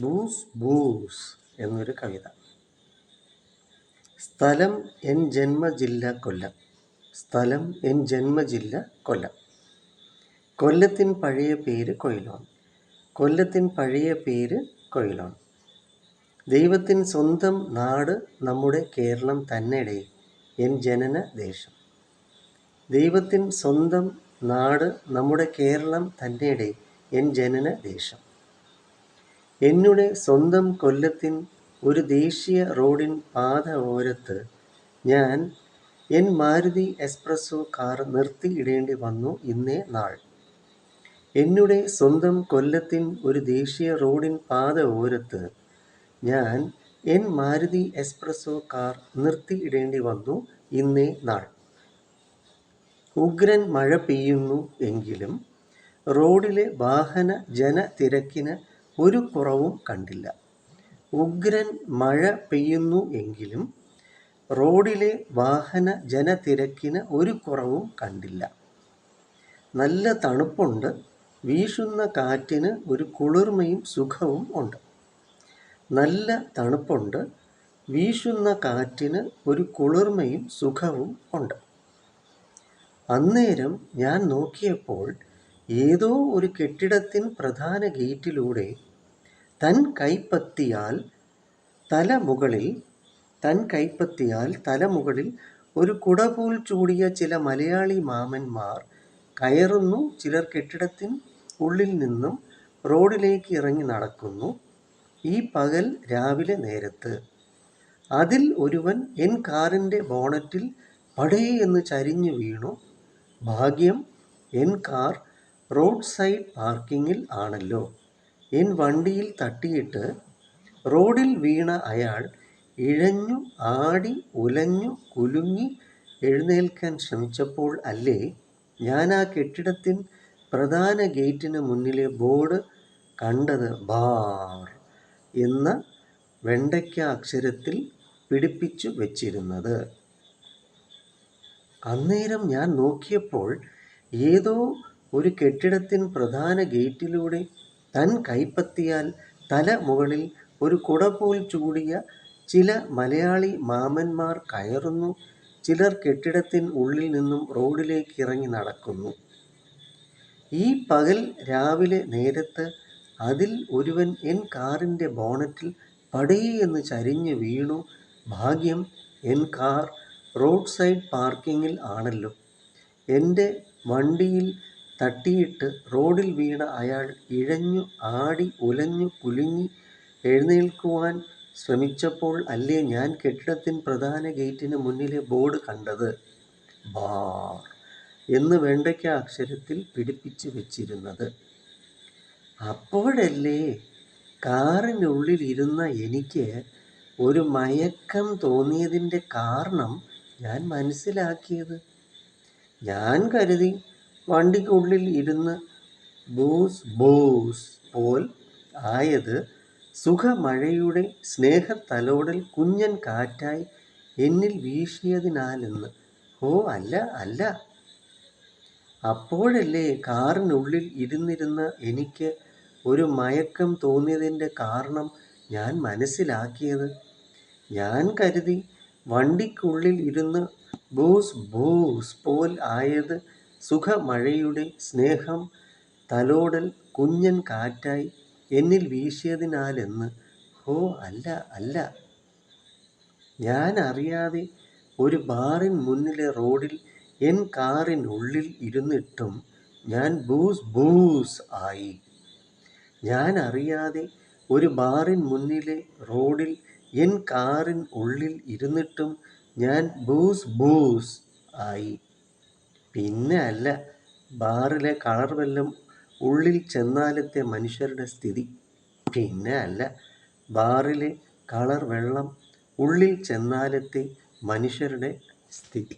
Booze booze എന്നൊരു കവിത. സ്ഥലം N ജന്മജില്ല കൊല്ലം. സ്ഥലം എൻ ജന്മജില്ല കൊല്ലം. കൊല്ലത്തിൻ പഴയ പേര് കൊയിലോൺ. കൊല്ലത്തിൻ പഴയ പേര് കൊയിലോൺ. ദൈവത്തിൻ സ്വന്തം നാട് നമ്മുടെ കേരളം തന്നെടേ എൻ ജനന ദേശം. ദൈവത്തിൻ സ്വന്തം നാട് നമ്മുടെ കേരളം തന്നെടേ എൻ ജനന ദേശം. എന്നുടെ സ്വന്തം കൊല്ലത്തിൻ ഒരു ദേശീയ റോഡിൻ പാത ഓരത്ത് ഞാൻ എൻ മാരുതി എക്സ്പ്രസ്സോ കാർ നിർത്തിയിടേണ്ടി വന്നു ഇന്നേ നാൾ. എന്നുടെ സ്വന്തം കൊല്ലത്തിൻ ഒരു ദേശീയ റോഡിൻ പാത ഓരത്ത് ഞാൻ എൻ മാരുതി എക്സ്പ്രസ്സോ കാർ നിർത്തിയിടേണ്ടി വന്നു ഇന്നേ നാൾ. ഉഗ്രൻ മഴ പെയ്യുന്നു എങ്കിലും റോഡിലെ വാഹന ജനതിരക്കിന് ഒരു കുറവും കണ്ടില്ല. ഉഗ്രൻ മഴ പെയ്യുന്നു എങ്കിലും റോഡിലെ വാഹന ജനതിരക്കിന് ഒരു കുറവും കണ്ടില്ല. നല്ല തണുപ്പുണ്ട് വീശുന്ന കാറ്റിന് ഒരു കുളിർമയും സുഖവും ഉണ്ട്. നല്ല തണുപ്പുണ്ട് വീശുന്ന കാറ്റിന് ഒരു കുളിർമയും സുഖവും ഉണ്ട്. അന്നേരം ഞാൻ നോക്കിയപ്പോൾ ഏതോ ഒരു കെട്ടിടത്തിൻ പ്രധാന ഗേറ്റിലൂടെ തൻ കൈപ്പത്തിയാൽ തലമുകളിൽ തൻ കൈപ്പത്തിയാൽ തലമുകളിൽ ഒരു കുടപോൽ ചൂടിയ ചില മലയാളി മാമന്മാർ കയറുന്നു. ചിലർ കെട്ടിടത്തിൻ ഉള്ളിൽ നിന്നും റോഡിലേക്ക് ഇറങ്ങി നടക്കുന്നു. ഈ പകൽ രാവിലെ നേരത്ത്. അതിൽ ഒരുവൻ എൻ കാറിന്റെ ബോണറ്റിൽ പടേ എന്ന് ചരിഞ്ഞു വീണു. ഭാഗ്യം എൻ കാർ റോഡ് സൈഡ് പാർക്കിങ്ങിൽ ആണല്ലോ. എൻ വണ്ടിയിൽ തട്ടിയിട്ട് റോഡിൽ വീണ അയാൾ ഇഴഞ്ഞു ആടി ഉലഞ്ഞു കുലുങ്ങി എഴുന്നേൽക്കാൻ ശ്രമിച്ചപ്പോൾ അല്ലേ ഞാൻ ആ കെട്ടിടത്തിൻ പ്രധാന ഗേറ്റിന് മുന്നിലെ ബോർഡ് കണ്ടത് ബാർ എന്ന വെണ്ടയ്ക്ക അക്ഷരത്തിൽ പിടിപ്പിച്ചു വച്ചിരുന്നത്. അന്നേരം ഞാൻ നോക്കിയപ്പോൾ ഏതോ ഒരു കെട്ടിടത്തിൻ പ്രധാന ഗേറ്റിലൂടെ തൻ കൈപ്പത്തിയാൽ തല മുകളിൽ ഒരു കുടപോൽ ചൂടിയ ചില മലയാളി മാമന്മാർ കയറുന്നു. ചിലർ കെട്ടിടത്തിൻ ഉള്ളിൽ നിന്നും റോഡിലേക്ക് ഇറങ്ങി നടക്കുന്നു. ഈ പകൽ രാവിലെ നേരത്ത് അതിൽ ഒരുവൻ എൻ കാറിന്റെ ബോണറ്റിൽ പടയെന്ന് ചരിഞ്ഞു വീണു. ഭാഗ്യം എൻ കാർ റോഡ് സൈഡ് പാർക്കിങ്ങിൽ ആണല്ലോ. എന്റെ വണ്ടിയിൽ തട്ടിയിട്ട് റോഡിൽ വീണ അയാൾ ഇഴഞ്ഞു ആടി ഉലഞ്ഞു കുലുങ്ങി എഴുന്നേൽക്കുവാൻ ശ്രമിച്ചപ്പോൾ അല്ലേ ഞാൻ കെട്ടിടത്തിൻ പ്രധാന ഗേറ്റിന് മുന്നിലെ ബോർഡ് കണ്ടത്? ബാർ എന്ന് വെണ്ടയ്ക്ക അക്ഷരത്തിൽ പിടിപ്പിച്ച് വെച്ചിരുന്നത്. അപ്പോഴല്ലേ കാറിനുള്ളിൽ ഇരുന്ന എനിക്ക് ഒരു മയക്കം തോന്നിയതിന്റെ കാരണം ഞാൻ മനസ്സിലാക്കിയത്. ഞാൻ കരുതി വണ്ടിക്കുള്ളിൽ ഇരുന്ന് ബോസ് ബോസ് പോൽ ആയത് സുഖമഴയുടെ സ്നേഹത്തലോടൽ കുഞ്ഞൻ കാറ്റായി എന്നിൽ വീശിയതിനാലെന്ന്. ഓ അല്ല അല്ല. അപ്പോഴല്ലേ കാറിനുള്ളിൽ ഇരുന്നിരുന്ന എനിക്ക് ഒരു മയക്കം തോന്നിയതിന്റെ കാരണം ഞാൻ മനസ്സിലാക്കിയത്. ഞാൻ കരുതി വണ്ടിക്കുള്ളിൽ ഇരുന്ന് ബോസ് ബോസ് പോൽ ആയത് സുഖമഴയുടെ സ്നേഹം തലോടൽ കുഞ്ഞൻ കാറ്റായി എന്നിൽ വീശിയതിനാലെന്ന് ഹോ അല്ല അല്ല. ഞാൻ അറിയാതെ ഒരു ബാറിൻ മുന്നിലെ റോഡിൽ എൻ കാറിനുള്ളിൽ ഇരുന്നിട്ടും ഞാൻ ബൂസ് ബൂസ് ആയി. ഞാൻ അറിയാതെ ഒരു ബാറിൻ മുന്നിലെ റോഡിൽ എൻ കാറിൻ ഉള്ളിൽ ഇരുന്നിട്ടും ഞാൻ ബൂസ് ബൂസ് ആയി. പിന്നെ അല്ല ബാറിലെ കളർ വെല്ലം ഉള്ളിൽ ചെന്നാലത്തെ മനുഷ്യരുടെ സ്ഥിതി. പിന്നെ അല്ല ബാറിലെ കളർ വെള്ളം ഉള്ളിൽ ചെന്നാലത്തെ മനുഷ്യരുടെ സ്ഥിതി.